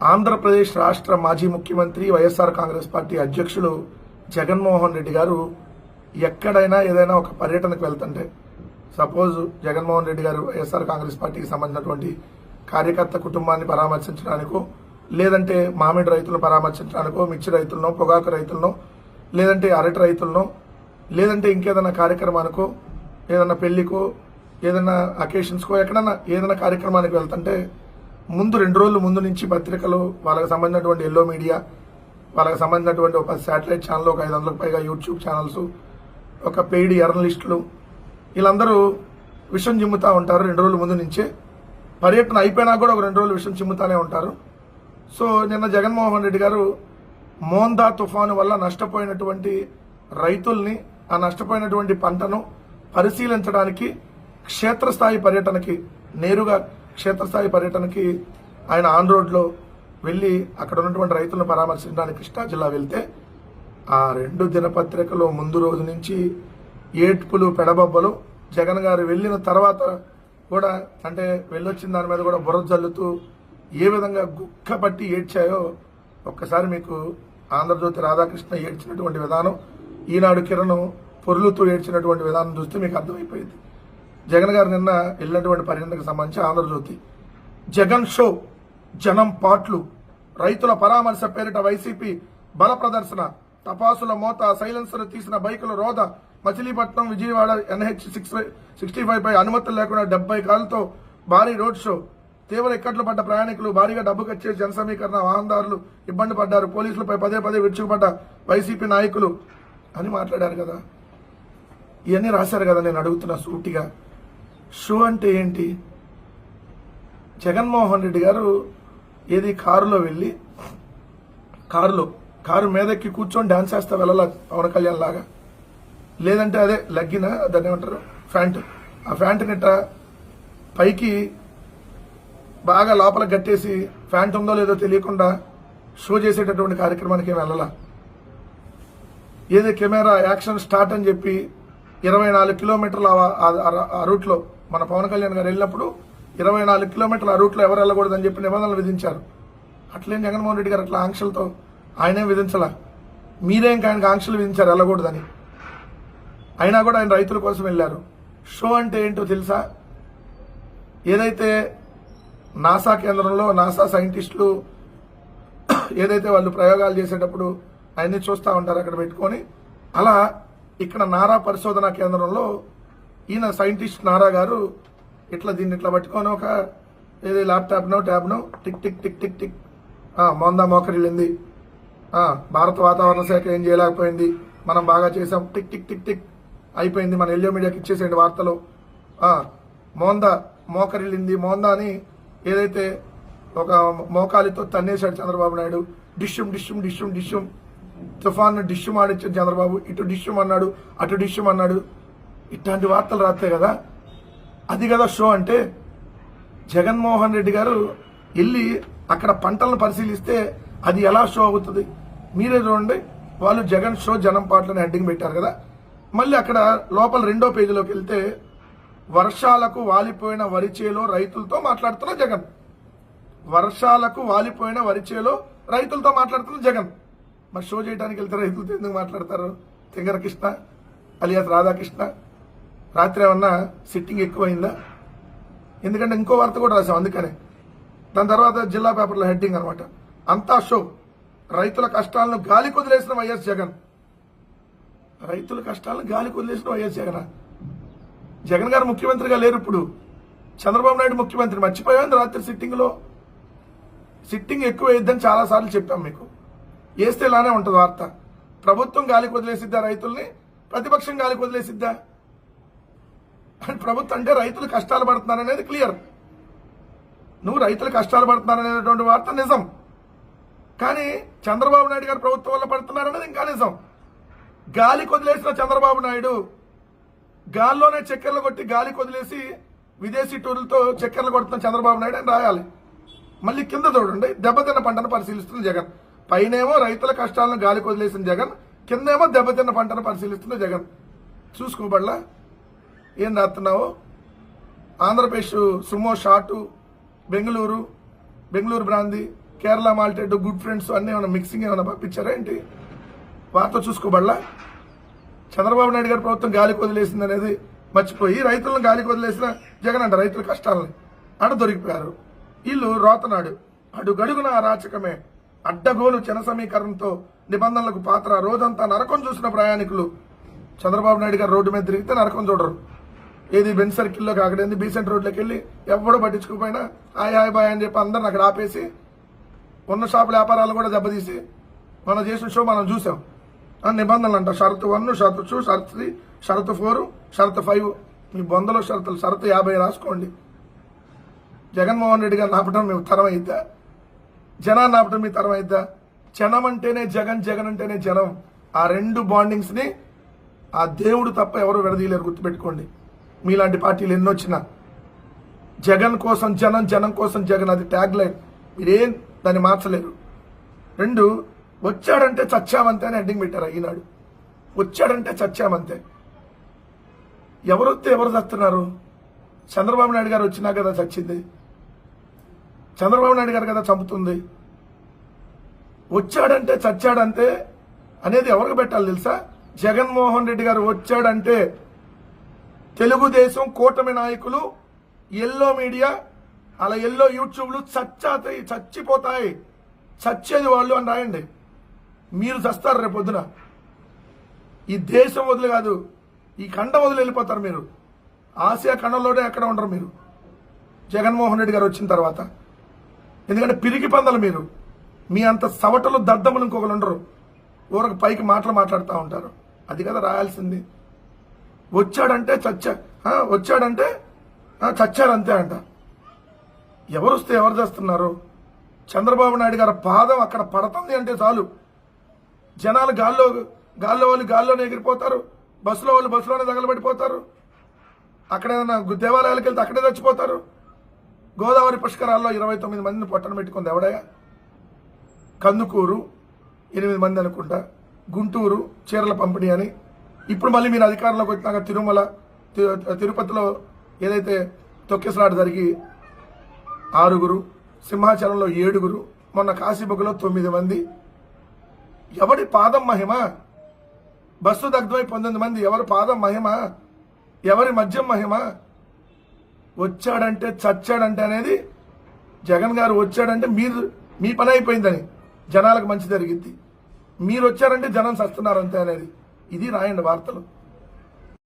ఆంధ్రప్రదేశ్ రాష్ట్ర మాజీ ముఖ్యమంత్రి వైఎస్ఆర్ కాంగ్రెస్ పార్టీ అధ్యక్షులు జగన్మోహన్ రెడ్డి గారు ఎక్కడైనా ఏదైనా ఒక పర్యటనకు వెళ్తుంటే సపోజ్ జగన్మోహన్ రెడ్డి గారు వైఎస్ఆర్ కాంగ్రెస్ పార్టీకి సంబంధించినటువంటి కార్యకర్త కుటుంబాన్ని పరామర్శించడానికో లేదంటే మామిడి రైతులను పరామర్శించడానికో మిర్చి రైతులను పొగాకు రైతులను లేదంటే అరటి రైతులను లేదంటే ఇంకేదైనా కార్యక్రమానికో ఏదైనా పెళ్ళికో ఏదైనా అకేషన్స్కో ఎక్కడన్నా ఏదైనా కార్యక్రమానికి వెళ్తుంటే ముందు రెండు రోజుల ముందు నుంచి పత్రికలు వాళ్ళకి సంబంధించినటువంటి ఎల్లో మీడియా వాళ్ళకి సంబంధించినటువంటి ఒక శాటిలైట్ ఛానల్ ఒక ఐదు వందలకు పైగా యూట్యూబ్ ఛానల్స్ ఒక పెయిడ్ జర్నలిస్టులు వీళ్ళందరూ విషయం చిమ్ముతా ఉంటారు రెండు రోజుల ముందు నుంచే. పర్యటన అయిపోయినా కూడా ఒక రెండు రోజులు విషయం చిమ్ముతానే ఉంటారు. సో నిన్న జగన్మోహన్ రెడ్డి గారు మోందా తుఫాను వల్ల నష్టపోయినటువంటి రైతుల్ని ఆ నష్టపోయినటువంటి పంటను పరిశీలించడానికి క్షేత్రస్థాయి పర్యటనకి నేరుగా క్షేత్రస్థాయి పర్యటనకి ఆయన ఆన్ రోడ్లో వెళ్ళి అక్కడ ఉన్నటువంటి రైతులను పరామర్శించడానికి కృష్ణా జిల్లా వెళ్తే ఆ రెండు దినపత్రికలు ముందు రోజు నుంచి ఏడ్పులు పెడబొబ్బలు జగన్ గారు వెళ్ళిన తర్వాత కూడా అంటే వెళ్ళొచ్చిన దాని మీద కూడా బుర్ర జల్లుతూ ఏ విధంగా గుక్క పట్టి ఏడ్చాయో ఒక్కసారి మీకు ఆంధ్రజ్యోతి రాధాకృష్ణ ఏడ్చినటువంటి విధానం ఈనాడు కిరణ్ పొరులుతూ ఏడ్చినటువంటి విధానం చూస్తే మీకు అర్థమైపోయింది. జగన్ గారు నిన్న వెళ్ళినటువంటి పర్యటనకు సంబంధించి ఆంధ్రజ్యోతి. జగన్ షో జనం పాట్లు రైతుల పరామర్శ పేరిట వైసీపీ బల ప్రదర్శన తపాసుల మోత సైలెన్సర్ తీసిన బైకుల రోద Machilipatnam Vijayawada NH six sixty five పై అనుమతులు లేకుండా డెబ్బై కాళ్ళతో భారీ రోడ్ షో. తీవ్ర ఇక్కట్లు పడ్డ ప్రయాణికులు భారీగా డబ్బు ఖర్చు జన సమీకరణ వాహనదారులు ఇబ్బంది పడ్డారు. పోలీసులపై పదే పదే విరుచుకుపడ్డ వైసీపీ నాయకులు అని మాట్లాడారు కదా. ఇవన్నీ రాశారు కదా నేను అడుగుతున్నా సూటిగా. షూ అంటే ఏంటి? జగన్మోహన్ రెడ్డి గారు ఏది కారులో వెళ్ళి కారులో కారు మీదకి కూర్చొని డాన్స్ చేస్తా వెళ్ళాల పవన్ కళ్యాణ్ లాగా? లేదంటే అదే లగ్గిన దాన్ని ఏమంటారు? ఫ్యాంట్. ఆ ఫ్యాంట్ నిట్ట పైకి బాగా లోపల గట్టేసి ఫ్యాంట్ ఉందో లేదో తెలియకుండా షో చేసేటటువంటి కార్యక్రమానికి వెళ్ళాల? ఏదో కెమెరా యాక్షన్ స్టార్ట్ అని చెప్పి ఇరవై నాలుగు కిలోమీటర్ల ఆ- ఆ రూట్లో మన పవన్ కళ్యాణ్ గారు వెళ్ళినప్పుడు ఇరవై నాలుగు కిలోమీటర్ల రూట్లో ఎవరు వెళ్ళకూడదని చెప్పి నిబంధనలు విధించారు. అట్లే జగన్మోహన్ రెడ్డి గారు అట్లా ఆంక్షలతో ఆయనే విధించలా? మీరే ఇంకా ఆయనకు ఆంక్షలు విధించారు వెళ్ళకూడదని. అయినా కూడా ఆయన రైతుల కోసం వెళ్ళారు. షో అంటే ఏంటో తెలుసా? ఏదైతే నాసా కేంద్రంలో నాసా సైంటిస్టులు ఏదైతే వాళ్ళు ప్రయోగాలు చేసేటప్పుడు ఆయన్ని చూస్తూ ఉంటారు అక్కడ పెట్టుకొని అలా ఇక్కడ నారా పరిశోధన కేంద్రంలో ఈయన సైంటిస్ట్ నారా గారు ఇట్లా దీన్ని ఇట్లా పట్టుకొని ఒక ఏది ల్యాప్టాప్నో ట్యాబ్నో tick tick tick tick tick. ఆ, మోందా మోకరిల్లింది. భారత వాతావరణ శాఖ ఏం చేయలేకపోయింది. మనం బాగా చేసాం టిక్ టిక్ టిక్ టిక్. అయిపోయింది. మన ఎల్లో మీడియాకి ఇచ్చేసేయండి వార్తలు. మోంద మోందా మోకరిల్లింది. మోంద అని ఏదైతే ఒక మోకాలితో తన్నేశాడు చంద్రబాబు నాయుడు. డిష్యుం డిష్యుం డిష్యుం డిష్యుం తుఫాన్ డిష్యుం ఆడిచ్చాడు చంద్రబాబు. ఇటు డిష్యుం అన్నాడు అటు డిష్యుం అన్నాడు. ఇట్లాంటి వార్తలు రాస్తాయి కదా. అది కదా షో అంటే జగన్మోహన్ రెడ్డి గారు వెళ్ళి అక్కడ పంటలను పరిశీలిస్తే అది ఎలా షో అవుతుంది? మీరే చూడండి. వాళ్ళు జగన్ షో జనం పాటలను హెడ్డింగ్ పెట్టారు కదా. మళ్ళీ అక్కడ లోపల రెండో పేజీలోకి వెళ్తే వర్షాలకు వాలిపోయిన వరిచేలో రైతులతో మాట్లాడుతున్న జగన్. వర్షాలకు వాలిపోయిన వరిచేలో రైతులతో మాట్లాడుతున్న జగన్. మరి షో చేయడానికి వెళ్తే రైతులతో ఎందుకు మాట్లాడతారు? తింగర కృష్ణ అలియాస్ రాధాకృష్ణ రాత్రి ఏమన్నా సిట్టింగ్ ఎక్కువైందా? ఎందుకంటే ఇంకో వార్త కూడా రాసాం అందుకనే. దాని తర్వాత జిల్లా పేపర్లో హెడ్డింగ్ అనమాట అంతా షో రైతుల కష్టాలను గాలి కుదిలేసిన వైఎస్ జగన్. రైతుల కష్టాలను గాలి కుదిలేసిన వైఎస్ జగన్? జగన్ గారు ముఖ్యమంత్రిగా లేరు ఇప్పుడు. చంద్రబాబు నాయుడు ముఖ్యమంత్రి. మర్చిపోయాను రాత్రి సిట్టింగ్లో సిట్టింగ్ ఎక్కువ వేయద్దని చాలాసార్లు చెప్పాం మీకు. వేస్తే ఇలానే ఉంటుంది వార్త. ప్రభుత్వం గాలి కొదిలేసిద్దా రైతుల్ని? ప్రతిపక్షం గాలి కొదిలేసిద్దా? అండ్ ప్రభుత్వం అంటే రైతులు కష్టాలు పడుతున్నారనేది క్లియర్. నువ్వు రైతులు కష్టాలు పడుతున్నారనేటువంటి వార్త నిజం. కానీ చంద్రబాబు నాయుడు గారు ప్రభుత్వం వల్ల పడుతున్నారనేది ఇంకా నిజం. గాలి కొదిలేసిన చంద్రబాబు నాయుడు గాల్లోనే చక్కెరలు కొట్టి గాలి కొదిలేసి విదేశీ టూర్లతో చక్కెరలు కొడుతున్న చంద్రబాబు నాయుడు అని రాయాలి. మళ్ళీ కింద చూడండి దెబ్బతిన్న పంటను పరిశీలిస్తున్న జగన్. పైనేమో రైతుల కష్టాలను గాలి కొదిలేసిన జగన్ కిందేమో దెబ్బతిన్న పంటను పరిశీలిస్తున్న జగన్. చూసుకోబడలా ఏం రాస్తున్నావు ఆంధ్రప్రదేశ్ సుమో shot Bengaluru Bengaluru brandy Kerala malted good friends అన్నీ ఏమైనా మిక్సింగ్ ఏమైనా పంపించారా ఏంటి? వార్త చూసుకోబడలా చంద్రబాబు నాయుడు గారి ప్రభుత్వం గాలికి వదిలేసింది అనేది మర్చిపోయి రైతులను గాలికి వదిలేసిన జగన్ అంట రైతుల కష్టాలని అడ దొరికిపోయారు. వీళ్ళు రోతనాడు. అడుగడుగున అరాచకమే. అడ్డగోలు జన సమీకరణతో నిబంధనలకు పాత్ర రోజంతా నరకం చూసిన ప్రయాణికులు. చంద్రబాబు నాయుడు గారు రోడ్డు మీద తిరిగితే నరకం చూడరు. ఏది బెన్ సర్కిల్లో కాకడేంది బీసెంట్ రోడ్లోకి వెళ్ళి ఎవడో పట్టించుకోపోయినా హాయ్ హాయ్ బాయ్ అని చెప్పి అందరిని అక్కడ ఆపేసి ఉన్న షాపుల వ్యాపారాలు కూడా దెబ్బతీసి మనం చేసిన షో మనం చూసాం. ఆ నిబంధనలు అంట షరతు వన్ షరతు టూ షరతు త్రీ షరతు ఫోర్ షరతు ఫైవ్. మీ బొందలో షరతులు షరతు యాభై రాసుకోండి. జగన్మోహన్ రెడ్డి గారు నాపటం మీ తరం అయిద్దా జనాన్ని ఆపడం మీ తరం అయిద్దా జనం అంటేనే జగన్ జగన్ అంటేనే జనం. ఆ రెండు బాండింగ్స్ని ఆ దేవుడు తప్ప ఎవరు విడదీయలేరు గుర్తుపెట్టుకోండి. మీలాంటి పార్టీలు ఎన్ని వచ్చినా జగన్ కోసం జనం జనం కోసం జగన్ అది ట్యాగ్ లైన్ మీరేం దాన్ని మార్చలేరు. రెండు వచ్చాడంటే చచ్చామంతే అని ఎండింగ్ పెట్టారు ఈనాడు. వచ్చాడంటే చచ్చామంతే. ఎవరు వస్తే ఎవరు చస్తున్నారు? చంద్రబాబు నాయుడు గారు వచ్చినా కదా చచ్చింది. చంద్రబాబు నాయుడు గారు కదా చంపుతుంది. వచ్చాడంటే చచ్చాడంతే అనేది ఎవరికి పెట్టాలి తెలుసా? జగన్మోహన్ రెడ్డి గారు వచ్చాడంటే తెలుగుదేశం కూటమి నాయకులు ఎల్లో మీడియా అలా ఎల్లో యూట్యూబ్లు చచ్చాతాయి చచ్చిపోతాయి. చచ్చేది వాళ్ళు అని రాయండి. మీరు చస్తారు రేపు పొద్దున. ఈ దేశం వదిలి కాదు ఈ ఖండం వదిలి వెళ్ళిపోతారు మీరు. ఆసియా ఖండంలోనే ఎక్కడ ఉండరు మీరు. జగన్మోహన్ రెడ్డి గారు వచ్చిన తర్వాత. ఎందుకంటే పిరికి పందలు మీరు. మీ అంత సవటలు దద్దములు ఇంకొకరు ఉండరు. ఊరకు పైకి మాటలు మాట్లాడుతూ ఉంటారు. అది కదా రాయాల్సింది. వచ్చాడంటే చచ్చా వచ్చాడంటే చచ్చారంతే అంట. ఎవరు వస్తే ఎవరు చేస్తున్నారు? చంద్రబాబు నాయుడు గారి పాదం అక్కడ పడుతుంది అంటే చాలు. జనాలు గాల్లో గాల్లో వాళ్ళు గాల్లోనే ఎగిరిపోతారు. బస్సులో వాళ్ళు బస్సులోనే తగలబడిపోతారు. అక్కడ ఏదైనా దేవాలయాలకు వెళ్తే అక్కడే చచ్చిపోతారు. గోదావరి పుష్కరాల్లో ఇరవై తొమ్మిది మందిని పట్టణం పెట్టుకుంది ఎవడయ్యా? కందుకూరు ఎనిమిది మంది అనుకుంటా. గుంటూరు చీరల పంపిణీ అని ఇప్పుడు మళ్ళీ మీరు అధికారంలోకి వచ్చినాక తిరుమల తి- తిరుపతిలో ఏదైతే తొక్కిసలాట జరిగి ఆరుగురు సింహాచలంలో ఏడుగురు మొన్న కాశీబుగ్గలో తొమ్మిది మంది. ఎవడి పాదం మహిమ? బస్సు దగ్ధమై పంతొమ్మిది మంది. ఎవరి పాదం మహిమ? ఎవరి మద్యం మహిమ? వచ్చాడంటే చచ్చాడంటే అనేది జగన్ గారు వచ్చాడంటే మీరు మీ పని అయిపోయిందని జనాలకు మంచి జరిగింది. మీరు వచ్చారంటే జనం చస్తున్నారు అంతే అనేది. ఇది రాయండి వార్తలు.